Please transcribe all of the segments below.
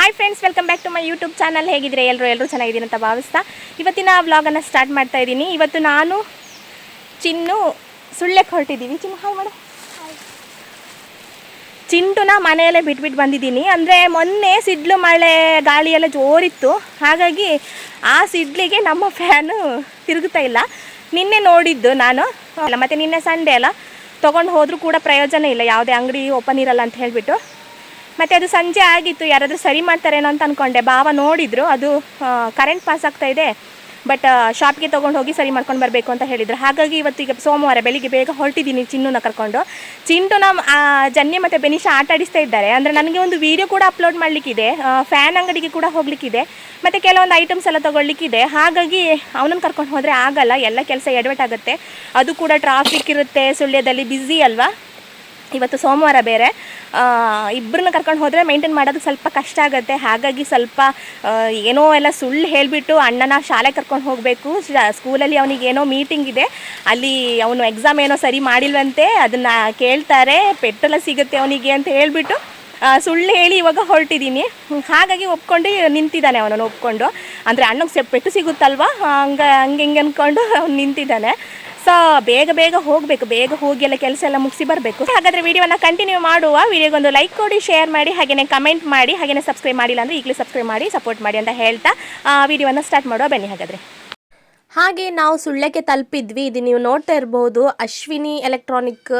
Hi friends welcome back to my YouTube channel ಹೇಗಿದ್ರೆ ಎಲ್ಲರೂ ಎಲ್ಲರೂ ಚೆನ್ನಾಗಿದ್ದೀನಿ ಅಂತ ಭಾವಿಸ್ತಾ ಇವತ್ತಿನ ವ್ಲಾಗನ್ನು ಸ್ಟಾರ್ಟ್ ಮಾಡ್ತಾ ಇದ್ದೀನಿ. ಇವತ್ತು ನಾನು ಚಿನ್ನು ಸುಳ್ಳೆಕ್ಕೆ ಹೊರಟಿದ್ದೀವಿ ಚಿನ್ನು ಹಾಯ್ ಮಾಡು ಚಿಂಟುನ ಮನೆಯಲ್ಲೇ ಬಿಟ್ಬಿಟ್ಟು ಬಂದಿದ್ದೀನಿ. ಅಂದರೆ ಮೊನ್ನೆ ಸಿಡ್ಲು ಮಳೆ ಗಾಳಿ ಎಲ್ಲ ಜೋರಿತ್ತು. ಹಾಗಾಗಿ ಆ ಸಿಡ್ಲಿಗೆ ನಮ್ಮ ಫ್ಯಾನು ತಿರುಗುತ್ತಾ ಇಲ್ಲ. ನಿನ್ನೆ ನೋಡಿದ್ದು ನಾನು. ಅಲ್ಲ ಮತ್ತು ನಿನ್ನೆ ಸಂಡೇ ಅಲ್ಲ. ತೊಗೊಂಡು ಹೋದರೂ ಕೂಡ ಪ್ರಯೋಜನ ಇಲ್ಲ. ಯಾವುದೇ ಅಂಗಡಿ ಓಪನ್ ಇರಲ್ಲ ಅಂತ ಹೇಳಿಬಿಟ್ಟು. ಮತ್ತು ಅದು ಸಂಜೆ ಆಗಿತ್ತು, ಯಾರಾದರೂ ಸರಿ ಮಾಡ್ತಾರೇನೋ ಅಂತ ಅಂದ್ಕೊಂಡೆ ಭಾವ ನೋಡಿದ್ರು, ಅದು ಕರೆಂಟ್ ಪಾಸ್ ಆಗ್ತಾ ಇದೆ ಬಟ್ ಶಾಪ್ಗೆ ತೊಗೊಂಡು ಹೋಗಿ ಸರಿ ಮಾಡ್ಕೊಂಡು ಬರಬೇಕು ಅಂತ ಹೇಳಿದರು. ಹಾಗಾಗಿ ಇವತ್ತು ಈಗ ಸೋಮವಾರ ಬೆಳಿಗ್ಗೆ ಬೇಗ ಹೊರಟಿದ್ದೀನಿ ಚಿನ್ನೂನ ಕರ್ಕೊಂಡು. ಚಿಂಟು ನಮ್ಮ ಜನ್ಯ ಮತ್ತು ಬೆನಿಷ ಆಟ ಆಡಿಸ್ತಾ ಇದ್ದಾರೆ. ಅಂದರೆ ನನಗೆ ಒಂದು ವಿಡಿಯೋ ಕೂಡ ಅಪ್ಲೋಡ್ ಮಾಡಲಿಕ್ಕಿದೆ ಫ್ಯಾನ್ ಅಂಗಡಿಗೆ ಕೂಡ ಹೋಗ್ಲಿಕ್ಕಿದೆ, ಮತ್ತು ಕೆಲವೊಂದು ಐಟಮ್ಸ್ ಎಲ್ಲ ತೊಗೊಳ್ಲಿಕ್ಕಿದೆ ಹಾಗಾಗಿ ಅವನನ್ನು ಕರ್ಕೊಂಡು ಹೋದರೆ ಆಗಲ್ಲ, ಎಲ್ಲ ಕೆಲಸ ಎಡವಟ್ ಆಗುತ್ತೆ ಅದು ಕೂಡ ಟ್ರಾಫಿಕ್ ಇರುತ್ತೆ, ಸುಳ್ಯದಲ್ಲಿ ಬ್ಯುಸಿ ಅಲ್ವಾ? ಇವತ್ತು ಸೋಮವಾರ ಬೇರೆ ಇಬ್ಬರನ್ನ ಕರ್ಕೊಂಡು ಹೋದರೆ ಮೇಂಟೈನ್ ಮಾಡೋದು ಸ್ವಲ್ಪ ಕಷ್ಟ ಆಗುತ್ತೆ. ಹಾಗಾಗಿ ಸ್ವಲ್ಪ ಏನೋ ಎಲ್ಲ ಸುಳ್ಳು ಹೇಳಿಬಿಟ್ಟು ಅಣ್ಣನ ಶಾಲೆ ಕರ್ಕೊಂಡು ಹೋಗಬೇಕು. ಸ್ಕೂಲಲ್ಲಿ ಅವನಿಗೆ ಏನೋ ಮೀಟಿಂಗ್ ಇದೆ. ಅಲ್ಲಿ ಅವನು ಎಕ್ಸಾಮ್ ಏನೋ ಸರಿ ಮಾಡಿಲ್ವಂತೆ, ಅದನ್ನು ಕೇಳ್ತಾರೆ. ಪೆಟ್ರೋಲ ಸಿಗುತ್ತೆ ಅವನಿಗೆ ಅಂತ ಹೇಳಿಬಿಟ್ಟು ಸುಳ್ಳು ಹೇಳಿ ಇವಾಗ ಹೊರಟಿದ್ದೀನಿ ಹಾಗಾಗಿ ಒಪ್ಕೊಂಡು ನಿಂತಿದ್ದಾನೆ ಅವನನ್ನು ಒಪ್ಕೊಂಡು. ಅಂದರೆ ಅಣ್ಣಗೆ ಸೆ ಪೆಟ್ಟು ಸಿಗುತ್ತಲ್ವಾ? ಹಂಗೆ ಹಂಗೆ ಹಿಂಗೆ ಅಂದ್ಕೊಂಡು ಅವ್ನು ನಿಂತಿದ್ದಾನೆ. ಸೊ, ಬೇಗ ಬೇಗ ಹೋಗಬೇಕು, ಬೇಗ ಹೋಗಿ ಎಲ್ಲ ಕೆಲಸ ಎಲ್ಲ ಮುಗಿಸಿ ಬರಬೇಕು. ಹಾಗಾದರೆ ವಿಡಿಯೋನ ಕಂಟಿನ್ಯೂ ಮಾಡುವ, ವಿಡಿಯೋಗೊಂದು ಲೈಕ್ ಕೊಡಿ ಶೇರ್ ಮಾಡಿ ಹಾಗೆಯೇ ಕಮೆಂಟ್ ಮಾಡಿ ಹಾಗೆಯೇ ಸಬ್ಸ್ಕ್ರೈಬ್ ಮಾಡಿಲ್ಲ ಅಂದರೆ ಈಗಲೇ ಸಬ್ಸ್ಕ್ರೈಬ್ ಮಾಡಿ ಸಪೋರ್ಟ್ ಮಾಡಿ ಅಂತ ಹೇಳ್ತಾ ವಿಡಿಯೋನ ಸ್ಟಾರ್ಟ್ ಮಾಡುವ. ಬನ್ನಿ ಹಾಗಾದರೆ. ಹಾಗೆ ನಾವು ಸುಳ್ಳಕ್ಕೆ ತಲುಪಿದ್ವಿ. ಇದು ನೀವು ನೋಡ್ತಾ ಇರ್ಬೋದು, ಅಶ್ವಿನಿ ಎಲೆಕ್ಟ್ರಾನಿಕ್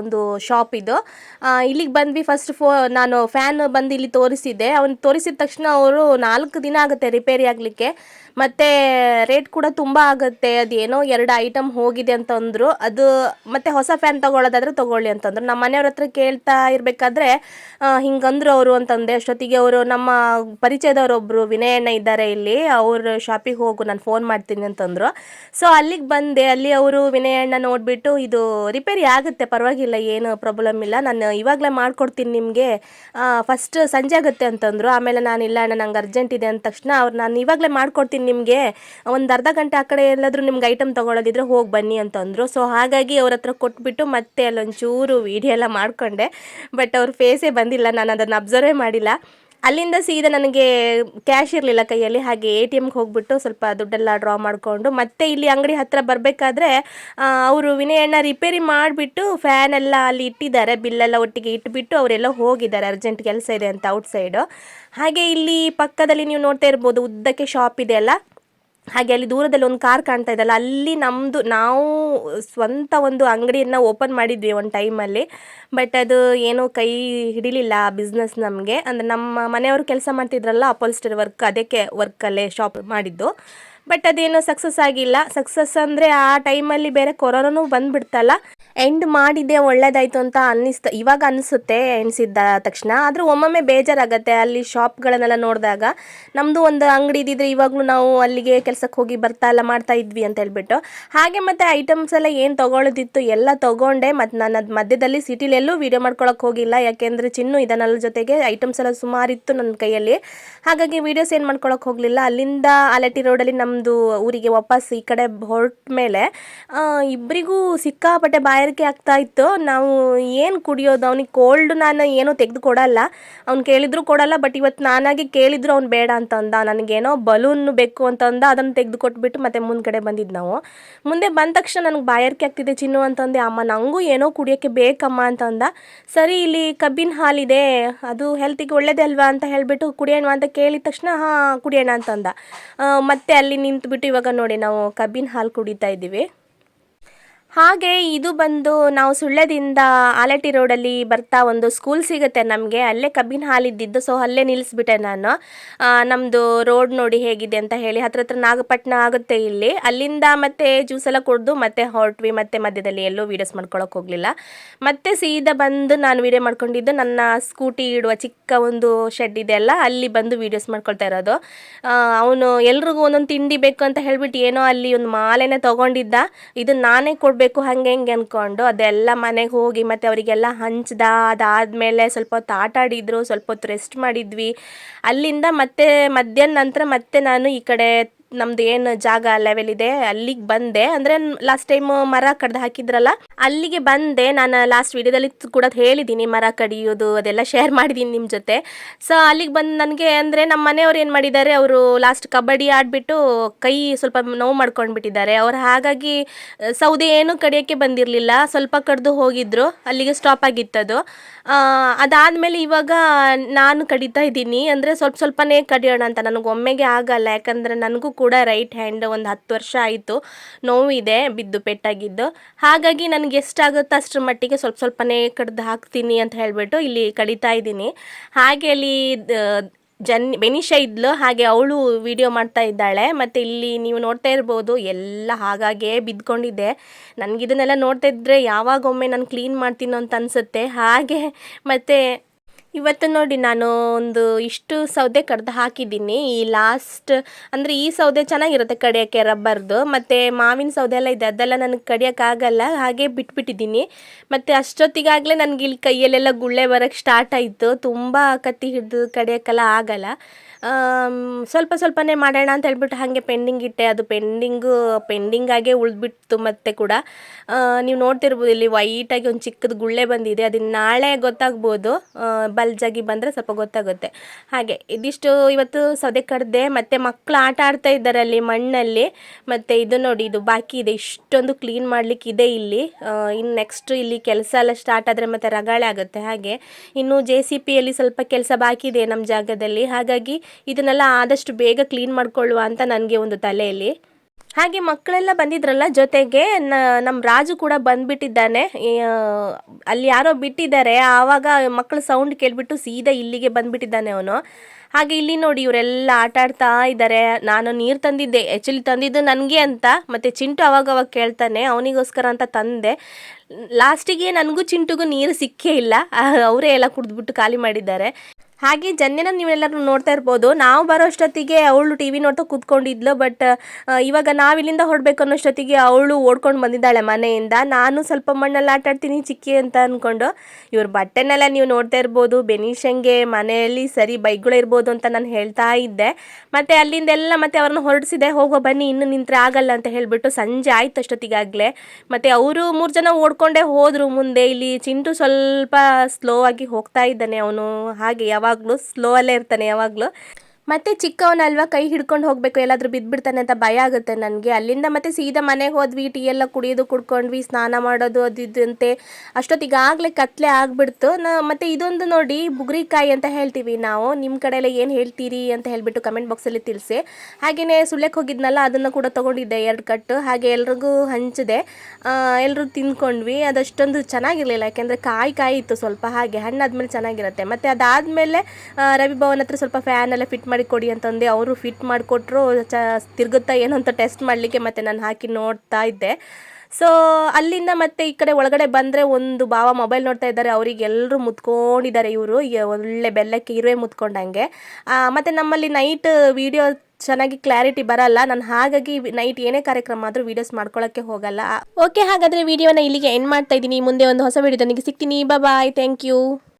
ಒಂದು ಶಾಪ್ ಇದು. ಇಲ್ಲಿಗೆ ಬಂದ್ವಿ. ಫಸ್ಟ್ ಫೋ ನಾನು ಫ್ಯಾನ್ ಬಂದು ಇಲ್ಲಿ ತೋರಿಸಿದ್ದೆ. ಅವ್ನು ತೋರಿಸಿದ ತಕ್ಷಣ ಅವರು ನಾಲ್ಕು ದಿನ ಆಗುತ್ತೆ ರಿಪೇರಿ ಆಗಲಿಕ್ಕೆ. ಮತ್ತು ರೇಟ್ ಕೂಡ ತುಂಬ ಆಗುತ್ತೆ. ಅದೇನೋ ಎರಡು ಐಟಮ್ ಹೋಗಿದೆ ಅಂತಂದರು, ಅದು ಮತ್ತು ಹೊಸ ಫ್ಯಾನ್ ತಗೊಳ್ಳೋದಾದ್ರೆ ತಗೊಳ್ಳಿ ಅಂತಂದ್ರು. ನಮ್ಮ ಮನೆಯವ್ರ ಹತ್ರ ಕೇಳ್ತಾ ಇರಬೇಕಾದ್ರೆ ಹಿಂಗಂದ್ರು ಅವರು ಅಂತಂದೆ. ಅಷ್ಟೊತ್ತಿಗೆ ಅವರು ನಮ್ಮ ಪರಿಚಯದವರೊಬ್ಬರು ವಿನಯಣ್ಣ ಇದ್ದಾರೆ ಇಲ್ಲಿ, ಅವ್ರ ಶಾಪಿಗೆ ಹೋಗು, ನಾನು ಫೋನ್ ಮಾಡ್ತೀನಿ ಅಂತಂದರು. ಸೊ ಅಲ್ಲಿಗೆ ಬಂದೆ. ಅಲ್ಲಿ ಅವರು ವಿನಯಣ್ಣ ನೋಡಿಬಿಟ್ಟು, ಇದು ರಿಪೇರಿ ಆಗುತ್ತೆ, ಪರವಾಗಿಲ್ಲ, ಏನು ಪ್ರಾಬ್ಲಮ್ ಇಲ್ಲ. ನಾನು ಇವಾಗಲೇ ಮಾಡ್ಕೊಡ್ತೀನಿ ನಿಮಗೆ. ಫಸ್ಟ್ ಸಂಜೆ ಆಗುತ್ತೆ ಅಂತಂದರು. ಆಮೇಲೆ ನಾನು ಇಲ್ಲ ಅಣ್ಣ, ನಂಗೆ ಅರ್ಜೆಂಟ್ ಇದೆ ಅಂದ ತಕ್ಷಣ ಅವ್ರು ನಾನು ಇವಾಗಲೇ ಮಾಡ್ಕೊಡ್ತೀನಿ ನಿಮಗೆ ಒಂದು ಅರ್ಧ ಗಂಟೆ ಆ ಕಡೆ ಎಲ್ಲಾದರೂ ನಿಮ್ಗೆ ಐಟಮ್ ತೊಗೊಳೋದಿದ್ರೆ ಹೋಗಿ ಬನ್ನಿ ಅಂತಂದರು. ಸೊ ಹಾಗಾಗಿ ಅವ್ರ ಹತ್ರ ಕೊಟ್ಬಿಟ್ಟು ಮತ್ತೆ ಅಲ್ಲೊಂಚೂರು ವಿಡಿಯೋ ಎಲ್ಲ ಮಾಡಿಕೊಂಡೆ. ಬಟ್ ಅವ್ರ ಫೇಸೇ ಬಂದಿಲ್ಲ, ನಾನು ಅದನ್ನು ಅಬ್ಸರ್ವೇ ಮಾಡಿಲ್ಲ. ಅಲ್ಲಿಂದ ಸೀದಾ ನನಗೆ ಕ್ಯಾಶ್ ಇರಲಿಲ್ಲ ಕೈಯಲ್ಲಿ, ಹಾಗೆ ಎ ಟಿ ಎಮ್ಗೆ ಹೋಗ್ಬಿಟ್ಟು ಸ್ವಲ್ಪ ದುಡ್ಡೆಲ್ಲ ಡ್ರಾ ಮಾಡಿಕೊಂಡು, ಮತ್ತೆ ಇಲ್ಲಿ ಅಂಗಡಿ ಹತ್ತಿರ ಬರಬೇಕಾದ್ರೆ ಅವರು ವಿನಯಣ್ಣ ರಿಪೇರಿ ಮಾಡಿಬಿಟ್ಟು ಫ್ಯಾನ್ ಎಲ್ಲ ಅಲ್ಲಿ ಇಟ್ಟಿದ್ದಾರೆ, ಬಿಲ್ಲೆಲ್ಲ ಒಟ್ಟಿಗೆ ಇಟ್ಬಿಟ್ಟು ಅವರೆಲ್ಲ ಹೋಗಿದ್ದಾರೆ ಅರ್ಜೆಂಟ್ ಕೆಲಸ ಇದೆ ಅಂತ ಔಟ್ಸೈಡು ಹಾಗೆ ಇಲ್ಲಿ ಪಕ್ಕದಲ್ಲಿ ನೀವು ನೋಡ್ತಾ ಇರ್ಬೋದು ಉದ್ದಕ್ಕೆ ಶಾಪ್ ಇದೆ ಅಲ್ಲ? ಹಾಗೆ ಅಲ್ಲಿ ದೂರದಲ್ಲಿ ಒಂದು ಕಾರ್ ಕಾಣ್ತಾ ಇದ್ದಲ್ಲ ಅಲ್ಲಿ ನಮ್ಮದು ನಾವು ಸ್ವಂತ ಒಂದು ಅಂಗಡಿಯನ್ನು ಓಪನ್ ಮಾಡಿದ್ವಿ ಒಂದು ಟೈಮಲ್ಲಿ ಬಟ್ ಅದು ಏನೋ ಕೈ ಹಿಡಿಲಿಲ್ಲ ಆ ಬಿಸ್ನೆಸ್ ನಮಗೆ. ಅಂದರೆ ನಮ್ಮ ಮನೆಯವರು ಕೆಲಸ ಮಾಡ್ತಿದ್ರಲ್ಲ ಅಪೋಲ್ಸ್ಟರ್ ವರ್ಕ್ ಅದಕ್ಕೆ ವರ್ಕಲ್ಲೇ ಶಾಪ್ ಮಾಡಿದ್ದು. ಬಟ್ ಅದೇನು ಸಕ್ಸಸ್ ಆಗಿಲ್ಲ. ಸಕ್ಸಸ್ ಅಂದರೆ ಆ ಟೈಮಲ್ಲಿ ಬೇರೆ ಕೊರೋನೂ ಬಂದ್ಬಿಡ್ತಲ್ಲ. ಎಂಡ್ ಮಾಡಿದ್ದೆ ಒಳ್ಳೇದಾಯ್ತು ಅಂತ ಅನ್ನಿಸ್ತ, ಇವಾಗ ಅನಿಸುತ್ತೆ ಎಣಿಸಿದ್ದ ತಕ್ಷಣ. ಆದರೂ ಒಮ್ಮೊಮ್ಮೆ ಬೇಜಾರಾಗತ್ತೆ. ಅಲ್ಲಿ ಶಾಪ್ಗಳನ್ನೆಲ್ಲ ನೋಡಿದಾಗ ನಮ್ಮದು ಒಂದು ಅಂಗಡಿ ಇದ್ದಿದ್ರೆ ಇವಾಗಲೂ ನಾವು ಅಲ್ಲಿಗೆ ಕೆಲಸಕ್ಕೆ ಹೋಗಿ ಬರ್ತಾ ಎಲ್ಲ ಮಾಡ್ತಾ ಇದ್ವಿ ಅಂತ ಹೇಳ್ಬಿಟ್ಟು. ಹಾಗೆ ಮತ್ತು ಐಟಮ್ಸ್ ಎಲ್ಲ ಏನು ತೊಗೊಳ್ಳೋದಿತ್ತು ಎಲ್ಲ ತೊಗೊಂಡೆ. ಮತ್ತು ನಾನು ಅದು ಮಧ್ಯದಲ್ಲಿ ಸಿಟಿಲೆಲ್ಲೂ ವೀಡಿಯೋ ಮಾಡ್ಕೊಳಕ್ಕೆ ಹೋಗಿಲ್ಲ. ಯಾಕೆಂದರೆ ಚಿನ್ನು ಇದನ್ನೆಲ್ಲ ಜೊತೆಗೆ ಐಟಮ್ಸ್ ಎಲ್ಲ ಸುಮಾರಿತ್ತು ನನ್ನ ಕೈಯಲ್ಲಿ. ಹಾಗಾಗಿ ವೀಡಿಯೋಸ್ ಏನು ಮಾಡ್ಕೊಳಕ್ಕೆ ಹೋಗಲಿಲ್ಲ. ಅಲ್ಲಿಂದ ಅಲಟಿ ರೋಡಲ್ಲಿ ನಮ್ಮದು ಊರಿಗೆ ವಾಪಸ್ ಈ ಕಡೆ ಹೊರಟ ಮೇಲೆ ಇಬ್ಬರಿಗೂ ಸಿಕ್ಕಾಪಟ್ಟೆ ಬಾಯಾರಿಕೆ ಆಗ್ತಾ ಇತ್ತು. ನಾವು ಏನು ಕುಡಿಯೋದು? ಅವ್ನಿಗೆ ಕೋಲ್ಡ್ ನಾನು ಏನೂ ತೆಗೆದು ಕೊಡಲ್ಲ. ಅವ್ನು ಕೇಳಿದ್ರು ಕೊಡಲ್ಲ ಬಟ್ ಇವತ್ತು ನಾನಾಗಿ ಕೇಳಿದ್ರು ಅವ್ನು ಬೇಡ ಅಂತ ಅಂದ. ನನಗೇನೋ ಬಲೂನ್ ಬೇಕು ಅಂತ ಅಂದ. ಅದನ್ನು ತೆಗೆದು ಕೊಟ್ಬಿಟ್ಟು ಮತ್ತೆ ಮುಂದ್ಗಡೆ ಬಂದಿದ್ದು ನಾವು. ಮುಂದೆ ಬಂದ ತಕ್ಷಣ ನನಗೆ ಬಾಯಾರಿಕೆ ಆಗ್ತಿದೆ ಚಿನ್ನು ಅಂತಂದೆ ಅಮ್ಮ ನನಗೂ ಏನೋ ಕುಡಿಯೋಕ್ಕೆ ಬೇಕಮ್ಮ ಅಂತ ಅಂದ. ಸರಿ, ಇಲ್ಲಿ ಕಬ್ಬಿನ ಹಾಲಿದೆ ಅದು ಹೆಲ್ತಿಗೆ ಒಳ್ಳೇದೇ ಅಲ್ವಾ ಅಂತ ಹೇಳಿಬಿಟ್ಟು ಕುಡಿಯೋಣ ಅಂತ ಕೇಳಿದ ತಕ್ಷಣ, ಹಾಂ, ಕುಡಿಯೋಣ ಅಂತಂದ ಮತ್ತೆ ಅಲ್ಲಿ ನಿಂತುಬಿಟ್ಟು ಇವಾಗ ನೋಡಿ ನಾವು ಕಬ್ಬಿನ ಹಾಲು ಕುಡಿತಾ ಇದ್ದೀವಿ. ಹಾಗೆ ಇದು ಬಂದು ನಾವು ಸುಳ್ಯದಿಂದ ಆಲಟಿ ರೋಡಲ್ಲಿ ಬರ್ತಾ ಒಂದು ಸ್ಕೂಲ್ ಸಿಗುತ್ತೆ ನಮಗೆ. ಅಲ್ಲೇ ಕಬ್ಬಿನ ಹಾಲಿದ್ದಿದ್ದು ಸೊ ಅಲ್ಲೇ ನಿಲ್ಲಿಸ್ಬಿಟ್ಟೆ ನಾನು. ನಮ್ಮದು ರೋಡ್ ನೋಡಿ ಹೇಗಿದೆ ಅಂತ ಹೇಳಿ ಹತ್ರ ಹತ್ರ ನಾಗಪಟ್ಟಣ ಆಗುತ್ತೆ ಇಲ್ಲಿ. ಅಲ್ಲಿಂದ ಮತ್ತೆ ಜ್ಯೂಸ್ ಎಲ್ಲ ಕುಡಿದು ಮತ್ತೆ ಹೊರಟ್ವಿ, ಮತ್ತೆ ಮಧ್ಯದಲ್ಲಿ ಎಲ್ಲೂ ವೀಡಿಯೋಸ್ ಮಾಡ್ಕೊಳಕ್ಕೆ ಹೋಗಲಿಲ್ಲ. ಮತ್ತೆ ಸೀದಾ ಬಂದು ನಾನು ವೀಡಿಯೋ ಮಾಡ್ಕೊಂಡಿದ್ದು ನನ್ನ ಸ್ಕೂಟಿ ಇಡುವ ಚಿಕ್ಕ ಒಂದು ಶೆಡ್ ಇದೆ ಅಲ್ಲ, ಅಲ್ಲಿ ಬಂದು ವೀಡಿಯೋಸ್ ಮಾಡ್ಕೊಳ್ತಾ ಇರೋದು. ಅವನು ಎಲ್ರಿಗೂ ಒಂದೊಂದು ತಿಂಡಿ ಬೇಕು ಅಂತ ಹೇಳ್ಬಿಟ್ಟು ಏನೋ ಅಲ್ಲಿ ಒಂದು ಮಾಲೆನೇ ತೊಗೊಂಡಿದ್ದ. ಇದು ನಾನೇ ಕೊಡಬೇಕು ಹಂಗೆ ಹಿಂಗೆ ಅಂದ್ಕೊಂಡು ಅದೆಲ್ಲ ಮನೆಗೆ ಹೋಗಿ ಮತ್ತು ಅವರಿಗೆಲ್ಲ ಹಂಚ್ದ, ಅದಾದಮೇಲೆ ಸ್ವಲ್ಪ ಹೊತ್ತು ಆಟ ಆಡಿದ್ರು, ಸ್ವಲ್ಪ ಹೊತ್ತು ರೆಸ್ಟ್ ಮಾಡಿದ್ವಿ. ಅಲ್ಲಿಂದ ಮತ್ತೆ ಮಧ್ಯಾಹ್ನ ನಂತರ ಮತ್ತೆ ನಾನು ಈ ಕಡೆ ನಮ್ದು ಏನು ಜಾಗ ಲೆವೆಲ್ ಇದೆ, ಅಲ್ಲಿಗೆ ಬಂದೆ. ಅಂದರೆ ಲಾಸ್ಟ್ ಟೈಮ್ ಮರ ಕಡ್ದು ಹಾಕಿದ್ರಲ್ಲ, ಅಲ್ಲಿಗೆ ಬಂದೆ. ನಾನು ಲಾಸ್ಟ್ ವಿಡಿಯೋದಲ್ಲಿ ಕೂಡ ಹೇಳಿದ್ದೀನಿ ಮರ ಕಡಿಯೋದು, ಅದೆಲ್ಲ ಶೇರ್ ಮಾಡಿದ್ದೀನಿ ನಿಮ್ಮ ಜೊತೆ. ಸೊ ಅಲ್ಲಿಗೆ ಬಂದು ನನಗೆ ಅಂದರೆ ನಮ್ಮ ಮನೆಯವ್ರು ಏನು ಮಾಡಿದ್ದಾರೆ, ಅವರು ಲಾಸ್ಟ್ ಕಬಡ್ಡಿ ಆಡಿಬಿಟ್ಟು ಕೈ ಸ್ವಲ್ಪ ನೋವು ಮಾಡ್ಕೊಂಡ್ಬಿಟ್ಟಿದ್ದಾರೆ. ಅವ್ರು ಹಾಗಾಗಿ ಸೌದೆ ಏನು ಕಡಿಯೋಕ್ಕೆ ಬಂದಿರಲಿಲ್ಲ. ಸ್ವಲ್ಪ ಕಡ್ದು ಹೋಗಿದ್ರು, ಅಲ್ಲಿಗೆ ಸ್ಟಾಪ್ ಆಗಿತ್ತದು. ಅದಾದಮೇಲೆ ಇವಾಗ ನಾನು ಕಡಿತಾ ಇದ್ದೀನಿ. ಅಂದರೆ ಸ್ವಲ್ಪ ಸ್ವಲ್ಪನೇ ಕಡಿಯೋಣ ಅಂತ. ನನಗೆ ಒಮ್ಮೆಗೆ ಆಗಲ್ಲ. ಯಾಕಂದರೆ ನನಗೂ ಕೂಡ ರೈಟ್ ಹ್ಯಾಂಡ್ ಒಂದು ಹತ್ತು ವರ್ಷ ಆಯಿತು. ನೋವಿದೆ ಬಿದ್ದು ಪೆಟ್ಟಾಗಿದ್ದು. ಹಾಗಾಗಿ ನನಗೆ ಎಷ್ಟಾಗುತ್ತೋ ಅಷ್ಟರ ಮಟ್ಟಿಗೆ ಸ್ವಲ್ಪ ಸ್ವಲ್ಪನೇ ಕಡ್ದು ಹಾಕ್ತೀನಿ ಅಂತ ಹೇಳಿಬಿಟ್ಟು ಇಲ್ಲಿ ಕಡಿತಾ ಇದ್ದೀನಿ. ಹಾಗೆ ಅಲ್ಲಿ ಜನ್ ಬೆನಿಷಾ ಇದ್ಲು, ಹಾಗೆ ಅವಳು ವಿಡಿಯೋ ಮಾಡ್ತಾ ಇದ್ದಾಳೆ. ಮತ್ತು ಇಲ್ಲಿ ನೀವು ನೋಡ್ತಾ ಇರ್ಬೋದು, ಎಲ್ಲ ಹಾಗಾಗೆ ಬಿದ್ಕೊಂಡಿದ್ದೆ ನನಗಿದನ್ನೆಲ್ಲ ನೋಡ್ತಾ ಇದ್ದರೆ ಯಾವಾಗೊಮ್ಮೆ ನಾನು ಕ್ಲೀನ್ ಮಾಡ್ತೀನೋ ಅಂತ ಅನಿಸುತ್ತೆ. ಹಾಗೆ ಮತ್ತು ಇವತ್ತು ನೋಡಿ ನಾನು ಒಂದು ಇಷ್ಟು ಸೌದೆ ಕಡ್ದು ಹಾಕಿದ್ದೀನಿ. ಈ ಲಾಸ್ಟ್ ಅಂದರೆ ಈ ಸೌದೆ ಚೆನ್ನಾಗಿರುತ್ತೆ ಕಡಿಯೋಕ್ಕೆ ರಬ್ಬರ್ದು. ಮತ್ತು ಮಾವಿನ ಸೌದೆ ಎಲ್ಲ ಇದೆ, ಅದೆಲ್ಲ ನನಗೆ ಕಡಿಯೋಕ್ಕಾಗಲ್ಲ ಹಾಗೆ ಬಿಟ್ಬಿಟ್ಟಿದ್ದೀನಿ. ಮತ್ತು ಅಷ್ಟೊತ್ತಿಗಾಗಲೇ ನನಗೆ ಇಲ್ಲಿ ಕೈಯಲ್ಲೆಲ್ಲ ಗುಳ್ಳೆ ಬರೋಕ್ಕೆ ಸ್ಟಾರ್ಟ್ ಆಯಿತು. ತುಂಬ ಕತ್ತಿ ಹಿಡಿದು ಕಡಿಯೋಕ್ಕೆಲ್ಲ ಆಗಲ್ಲ. ಸ್ವಲ್ಪ ಸ್ವಲ್ಪನೇ ಮಾಡೋಣ ಅಂತ ಹೇಳ್ಬಿಟ್ಟು ಹಾಗೆ ಪೆಂಡಿಂಗ್ ಇಟ್ಟೆ. ಅದು ಪೆಂಡಿಂಗು ಪೆಂಡಿಂಗಾಗೇ ಉಳಿದ್ಬಿಟ್ಟು ಮತ್ತೆ ಕೂಡ. ನೀವು ನೋಡ್ತಿರ್ಬೋದು ಇಲ್ಲಿ ವೈಟಾಗಿ ಒಂದು ಚಿಕ್ಕದು ಗುಳ್ಳೆ ಬಂದಿದೆ. ಅದನ್ನು ನಾಳೆ ಗೊತ್ತಾಗ್ಬೋದು. ಬಲ್ಜಾಗಿ ಬಂದರೆ ಸ್ವಲ್ಪ ಗೊತ್ತಾಗುತ್ತೆ. ಹಾಗೆ, ಇದಿಷ್ಟು ಇವತ್ತು ಸೌದೆ ಕಡ್ದೆ, ಮತ್ತು ಮಕ್ಕಳು ಆಟ ಆಡ್ತಾ ಇದ್ದಾರೆ ಅಲ್ಲಿ ಮಣ್ಣಲ್ಲಿ. ಮತ್ತು ಇದು ನೋಡಿ, ಇದು ಬಾಕಿ ಇದೆ. ಇಷ್ಟೊಂದು ಕ್ಲೀನ್ ಮಾಡ್ಲಿಕ್ಕೆ ಇದೆ ಇಲ್ಲಿ. ಇನ್ನು ನೆಕ್ಸ್ಟ್ ಇಲ್ಲಿ ಕೆಲಸ ಎಲ್ಲ ಸ್ಟಾರ್ಟ್ ಆದರೆ ಮತ್ತೆ ರಗಾಳೆ ಆಗುತ್ತೆ. ಹಾಗೆ, ಇನ್ನು ಜೆ ಸಿ ಪಿಯಲ್ಲಿ ಸ್ವಲ್ಪ ಕೆಲಸ ಬಾಕಿ ಇದೆ ನಮ್ಮ ಜಾಗದಲ್ಲಿ. ಹಾಗಾಗಿ ಇದನ್ನೆಲ್ಲ ಆದಷ್ಟು ಬೇಗ ಕ್ಲೀನ್ ಮಾಡ್ಕೊಳ್ಳುವ ಅಂತ ನನಗೆ ಒಂದು ತಲೆಯಲ್ಲಿ. ಹಾಗೆ ಮಕ್ಕಳೆಲ್ಲ ಬಂದಿದ್ರಲ್ಲ ಜೊತೆಗೆ ನಮ್ಮ ರಾಜು ಕೂಡ ಬಂದ್ಬಿಟ್ಟಿದ್ದಾನೆ. ಅಲ್ಲಿ ಯಾರೋ ಬಿಟ್ಟಿದ್ದಾರೆ. ಆವಾಗ ಮಕ್ಕಳು ಸೌಂಡ್ ಕೇಳಿಬಿಟ್ಟು ಸೀದಾ ಇಲ್ಲಿಗೆ ಬಂದ್ಬಿಟ್ಟಿದ್ದಾನೆ ಅವನು. ಹಾಗೆ ಇಲ್ಲಿ ನೋಡಿ ಇವರೆಲ್ಲ ಆಟ ಆಡ್ತಾ ಇದ್ದಾರೆ. ನಾನು ನೀರು ತಂದಿದ್ದೆ ಆ್ಯಕ್ಚುಲಿ ತಂದಿದ್ದು ನನಗೆ ಅಂತ. ಮತ್ತು ಚಿಂಟು ಅವಾಗ ಅವಾಗ ಕೇಳ್ತಾನೆ, ಅವನಿಗೋಸ್ಕರ ಅಂತ ತಂದೆ. ಲಾಸ್ಟಿಗೆ ನನಗೂ ಚಿಂಟುಗೂ ನೀರು ಸಿಕ್ಕೇ ಇಲ್ಲ. ಅವರೇ ಎಲ್ಲ ಕುಡಿದ್ಬಿಟ್ಟು ಖಾಲಿ ಮಾಡಿದ್ದಾರೆ. ಹಾಗೆ ಜನ್ಯನ ನೀವೆಲ್ಲರೂ ನೋಡ್ತಾ ಇರ್ಬೋದು. ನಾವು ಬರೋ ಅಷ್ಟೊತ್ತಿಗೆ ಅವಳು ಟಿ ವಿ ನೋಡ್ತಾ ಕೂತ್ಕೊಂಡಿದ್ಲು ಬಟ್ ಇವಾಗ ನಾವು ಇಲ್ಲಿಂದ ಹೊರಡ್ಬೇಕು ಅನ್ನೋಷ್ಟೊತ್ತಿಗೆ ಅವಳು ಓಡ್ಕೊಂಡು ಬಂದಿದ್ದಾಳೆ ಮನೆಯಿಂದ. ನಾನು ಸ್ವಲ್ಪ ಮಣ್ಣಲ್ಲಿ ಆಟ ಆಡ್ತೀನಿ, ಚಿಕ್ಕಿ ಅಂತ ಅಂದ್ಕೊಂಡು ಇವ್ರ ಬಟ್ಟೆನೆಲ್ಲ ನೀವು ನೋಡ್ತಾ ಇರ್ಬೋದು. ಬೆನಿಷಂಗೆ ಮನೆಯಲ್ಲಿ ಸರಿ ಬೈಕ್ಗಳು ಇರ್ಬೋದು ಅಂತ ನಾನು ಹೇಳ್ತಾ ಇದ್ದೆ. ಮತ್ತು ಅಲ್ಲಿಂದೆಲ್ಲ ಮತ್ತೆ ಅವ್ರನ್ನ ಹೊರಡಿಸಿದೆ. ಹೋಗೋ, ಬನ್ನಿ, ಇನ್ನು ನಿಂತರೆ ಆಗಲ್ಲ ಅಂತ ಹೇಳಿಬಿಟ್ಟು ಸಂಜೆ ಆಯ್ತು ಅಷ್ಟೊತ್ತಿಗಾಗಲೇ. ಮತ್ತು ಅವರು ಮೂರು ಜನ ಓಡ್ಕೊಂಡೇ ಹೋದರು ಮುಂದೆ. ಇಲ್ಲಿ ಚಿಂಟು ಸ್ವಲ್ಪ ಸ್ಲೋ ಆಗಿ ಹೋಗ್ತಾ ಇದ್ದಾನೆ ಅವನು. ಹಾಗೆ ಯಾವಾಗಲೂ ಸ್ಲೋ ಅಲ್ಲೇ ಇರ್ತಾನೆ ಯಾವಾಗಲೂ. ಮತ್ತೆ ಚಿಕ್ಕವನಲ್ವಾ ಕೈ ಹಿಡ್ಕೊಂಡು ಹೋಗಬೇಕು, ಎಲ್ಲಾದರೂ ಬಿದ್ದುಬಿಡ್ತಾನೆ ಅಂತ ಭಯ ಆಗುತ್ತೆ ನನಗೆ. ಅಲ್ಲಿಂದ ಮತ್ತೆ ಸೀದಾ ಮನೆಗೆ ಹೋದ್ವಿ, ಟೀ ಎಲ್ಲ ಕುಡಿಯೋದು ಕುಡ್ಕೊಂಡ್ವಿ, ಸ್ನಾನ ಮಾಡೋದು, ಅದು ಇದು ಅಂತೆ. ಅಷ್ಟೊತ್ತಿಗಾಗಲೇ ಕತ್ಲೆ ಆಗ್ಬಿಡ್ತು. ನ, ಮತ್ತೆ ಇದೊಂದು ನೋಡಿ ಬುಗ್ರಿಕಾಯಿ ಅಂತ ಹೇಳ್ತೀವಿ ನಾವು. ನಿಮ್ಮ ಕಡೆಯೆಲ್ಲ ಏನು ಹೇಳ್ತೀರಿ ಅಂತ ಹೇಳ್ಬಿಟ್ಟು ಕಮೆಂಟ್ ಬಾಕ್ಸಲ್ಲಿ ತಿಳಿಸಿ. ಹಾಗೆಯೇ ಸುಳ್ಯಕ್ಕೆ ಹೋಗಿದ್ನಲ್ಲ, ಅದನ್ನು ಕೂಡ ತೊಗೊಂಡಿದ್ದೆ ಎರಡು ಕಟ್ಟು. ಹಾಗೆ ಎಲ್ರಿಗೂ ಹಂಚಿದೆ. ಎಲ್ಲರೂ ತಿಂದ್ಕೊಂಡ್ವಿ. ಅದಷ್ಟೊಂದು ಚೆನ್ನಾಗಿರಲಿಲ್ಲ, ಯಾಕೆಂದರೆ ಕಾಯಿ ಕಾಯಿ ಇತ್ತು ಸ್ವಲ್ಪ ಹಾಗೆ. ಹಣ್ಣಾದ್ಮೇಲೆ ಚೆನ್ನಾಗಿರುತ್ತೆ. ಮತ್ತು ಅದಾದಮೇಲೆ ರವಿ ಭವನ್ ಹತ್ರ ಸ್ವಲ್ಪ ಫ್ಯಾನ್ ಎಲ್ಲ ಫಿಟ್ ಮಾಡಿ ಕೊಡಿ ಅಂತಂದೆ ಅವರು ಫಿಟ್ ಮಾಡಿಕೊಟ್ರು, ಚ, ತಿರುಗುತ್ತಾ ಏನು ಅಂತ ಟೆಸ್ಟ್ ಮಾಡಲಿಕ್ಕೆ ಮತ್ತು ನಾನು ಹಾಕಿ ನೋಡ್ತಾ ಇದ್ದೆ. ಸೊ ಅಲ್ಲಿಂದ ಮತ್ತೆ ಈ ಕಡೆ ಒಳಗಡೆ ಬಂದರೆ ಒಂದು ಭಾವ ಮೊಬೈಲ್ ನೋಡ್ತಾ ಇದ್ದಾರೆ. ಅವರಿಗೆ ಎಲ್ಲರೂ ಮುತ್ಕೊಂಡಿದ್ದಾರೆ ಇವರು. ಒಳ್ಳೆ ಬೆಲ್ಲಕ್ಕೆ ಇರುವೆ ಮುತ್ಕೊಂಡಂಗೆ. ಮತ್ತು ಮತ್ತೆ ನಮ್ಮಲ್ಲಿ ನೈಟ್ ವಿಡಿಯೋ ಚೆನ್ನಾಗಿ ಕ್ಲಾರಿಟಿ ಬರಲ್ಲ. ನಾನು ಹಾಗಾಗಿ ನೈಟ್ ಏನೇ ಕಾರ್ಯಕ್ರಮ ಆದರೂ ವೀಡಿಯೋಸ್ ಮಾಡ್ಕೊಳ್ಳೋಕ್ಕೆ ಹೋಗಲ್ಲ. ಓಕೆ ಹಾಗಾದರೆ ವೀಡಿಯೋನ ಇಲ್ಲಿಗೆ ಎಂಡ್ ಮಾಡ್ತಾ ಇದ್ದೀನಿ. ಮುಂದೆ ಒಂದು ಹೊಸ ವೀಡಿಯೋದೊಂದಿಗೆ ಸಿಗ್ತೀನಿ. Bye thank you